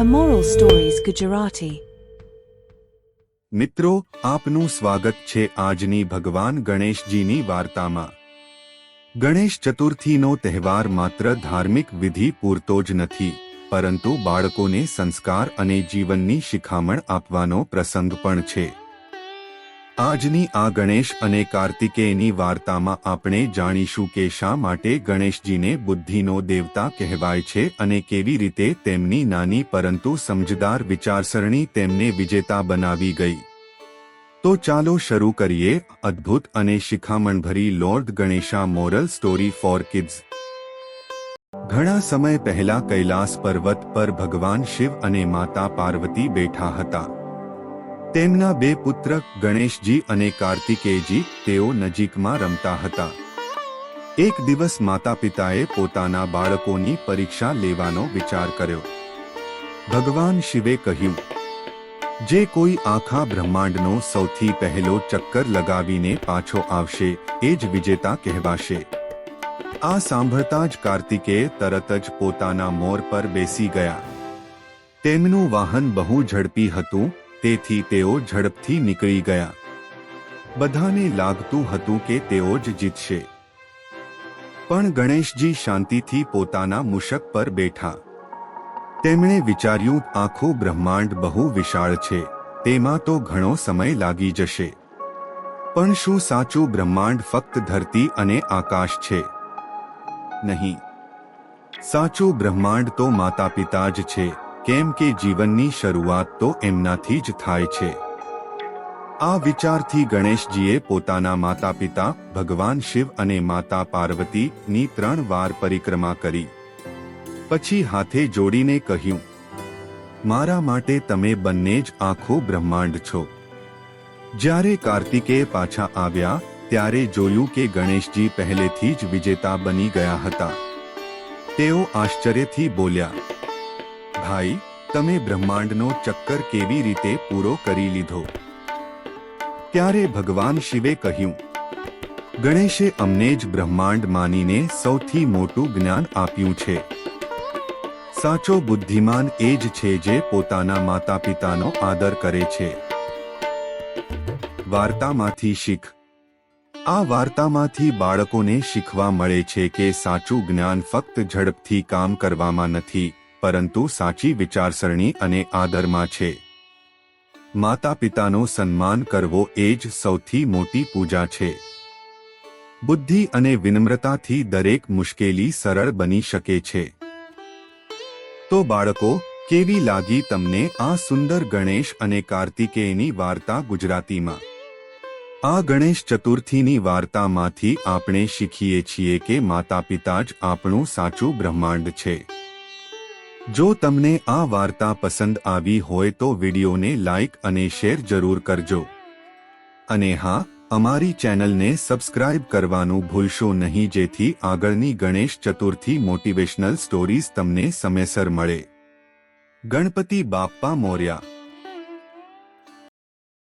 Immoral stories Gujarati મિત્રો, આપનું સ્વાગત છે આજની ભગવાન ગણેશજીની વાર્તામાં. ગણેશ ચતુર્થીનો તહેવાર માત્ર ધાર્મિક વિધિ પૂરતો જ નથી, પરંતુ બાળકોને સંસ્કાર અને જીવનની શિખામણ આપવાનો પ્રસંગ પણ છે. આજની આ ગણેશ અને કાર્તિકેયની વાર્તામાં આપણે જાણીશું કે શા માટે ગણેશજીને બુદ્ધિનો દેવતા કહેવાય છે અને કેવી રીતે તેમની નાની પરંતુ સમજદાર વિચારસરણી તેમને વિજેતા બનાવી ગઈ. તો ચાલો શરૂ કરીએ અદ્ભુત અને શિખામણભરી lord Ganesha moral story for kids. ઘણા સમય પહેલા કૈલાસ પર્વત પર ભગવાન શિવ અને માતા પાર્વતી બેઠા હતા. તેમના બે પુત્ર ગણેશજી અને કાર્તિકેયજી તેઓ નજીકમાં રમતા હતા. એક દિવસ માતા પિતાએ પોતાના બાળકોની પરીક્ષા લેવાનો વિચાર કર્યો. ભગવાન શિવે કહ્યું, જે કોઈ આખા બ્રહ્માંડનો સૌથી પહેલો ચક્કર લગાવીને પાછો આવશે, એ જ વિજેતા કહેવાશે. આ સાંભળતા જ કાર્તિકેય તરત જ પોતાના મોર પર બેસી ગયા. તેમનું વાહન બહુ ઝડપી હતું તેથી તેઓ ઝડપથી નીકળી ગયા. બધાને લાગતું હતું કે તેઓ જ જીતશે. પણ ગણેશજી શાંતિથી પોતાના મુશક પર બેઠા. તેમણે વિચાર્યું, આખું બ્રહ્માંડ બહુ વિશાળ છે. તેમાં તો ઘણો સમય લાગી જશે. પણ શું સાચું બ્રહ્માંડ ફક્ત ધરતી અને આકાશ છે? નહીં. સાચું બ્રહ્માંડ તો માતા પિતા જ છે. કેમ કે જીવનની શરૂઆત તો એમનાથી જ થાય છે. આ વિચારથી ગણેશજીએ પોતાના માતા પિતા ભગવાન શિવ અને માતા પાર્વતીની ત્રણ વાર પરિક્રમા કરી. પછી હાથે જોડીને કહ્યું, મારા માટે તમે બંને જ આખો બ્રહ્માંડ છો. જ્યારે કાર્તિકેય પાછા આવ્યા, ત્યારે જોયું કે ગણેશજી પહેલેથી જ વિજેતા બની ગયા હતા. તેઓ આશ્ચર્યથી બોલ્યા ભાઈ, તમે બ્રહ્માંડનો ચક્કર કેવી રીતે પૂરો કરી લીધો? ત્યારે ભગવાન શિવે કહ્યું, ગણેશે અમને જ બ્રહ્માંડ માનીને સૌથી મોટું જ્ઞાન આપ્યું છે. સાચો બુદ્ધિમાન એ જ છે જે પોતાના માતા પિતાનો આદર કરે છે. વાર્તામાંથી શીખ. આ વાર્તામાંથી બાળકોને શીખવા મળે છે કે સાચું જ્ઞાન ફક્ત ઝડપથી કામ કરવામાં નથી. પરંતુ સાચી વિચારસરણી અને આદરમાં છે. માતા પિતાનો સન્માન કરવો એ જ સૌથી મોટી પૂજા છે. બુદ્ધિ અને વિનમ્રતાથી દરેક મુશ્કેલી સરળ બની શકે છે. તો બાળકો, કેવી લાગી તમને આ સુંદર ગણેશ અને કાર્તિકેયની વાર્તા ગુજરાતીમાં? આ ગણેશ ચતુર્થીની વાર્તામાંથી આપણે શીખીએ છીએ કે માતા પિતા જ આપણું સાચું બ્રહ્માંડ છે. જો તમને આ વાર્તા પસંદ આવી હોય તો વિડીયોને લાઇક અને શેર જરૂર કરજો. અને હા, અમારી ચેનલને સબસ્ક્રાઇબ કરવાનું ભૂલશો નહીં, જેથી આગળની ગણેશ ચતુર્થી મોટિવેશનલ સ્ટોરીઝ તમને સમયસર મળે. ગણપતિ બાપ્પા મોર્યા